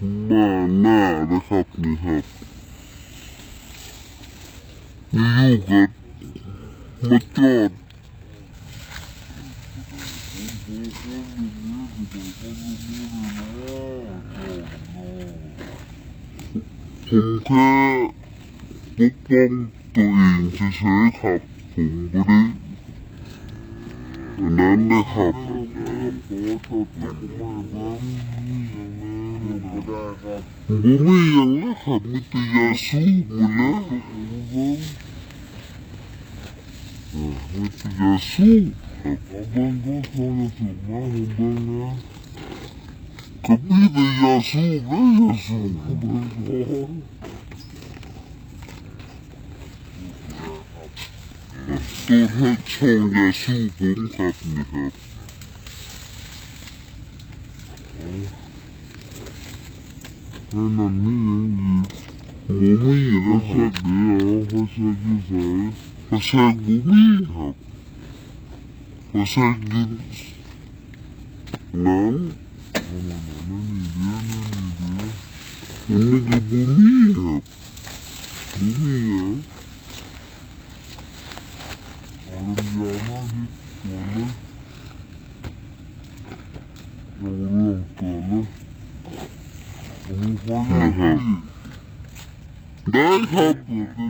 มานหน้านะครับนี่ครับนี่อยู่กับมาจอดผมแค่ปกป้องตัวเองเฉยๆครับผมไม่ได้อันนั้นนะครับ Умеем лыхать, мы ты я су, бля. Мы ты я су. Обангос на су, мама, бля. Кабина я су, бля, я су, бля. Dur hep çoğun gelsin, bunu katmayacağım. nananina gumi irasadea pasal gumi hap pasal jenis nan nananina dia nananina ini di bumi hap bumi ya alam jana di mana yang พอแล้วพี่ได้ครับเ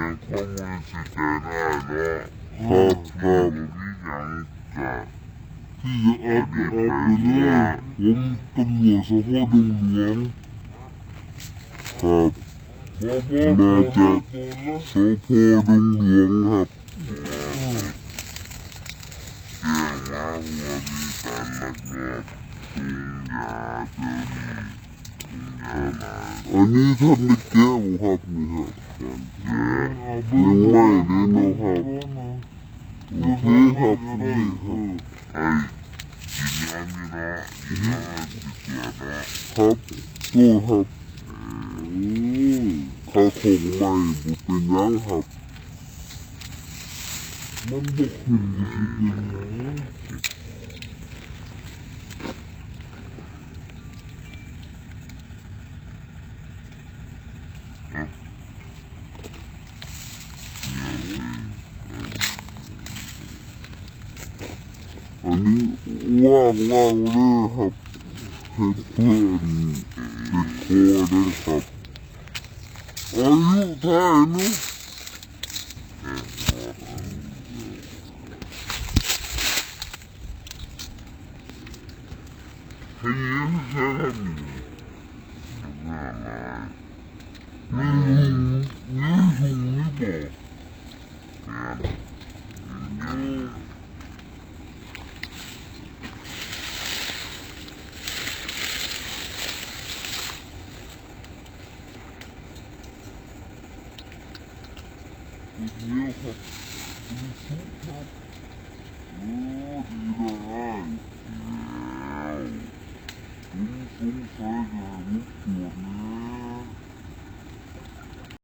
ปิดได้ได้ได้ครับได้ได้ครับเออเรียนข้อมูลสิแกได้เนาะครับครับมีอย่างจะพี่จะอัพจะอัพไปเลยผมตำรวจสพดงหลวงครับมาบอกก่อนนะสพดงหลวงครับแจ้ง อันนี้ท่านไม่แก้วครับนี่ครับยังไม่ได้เนะครับโอเคครับนี่ครับไอ้กินน้ำนี่นะกินน้ำติดตัวนะครับตัวครับเขาคงไม่บุเป็นยังครับมันบุกขึ้นอยู่ที่เป็นห อันนี้ว่างว่างๆเลยครับให้เพื่อนติดคอเลยครับอายุเท่าไหร่เนอะให้ยิ้มแย้มนี่นี่ถุงนี่บอกนี่ อีกเดียวครับมีชุดครับโอ้ดีเลยผมสงสัยจะให้มุก Издевка. Издевка. О, пидорай.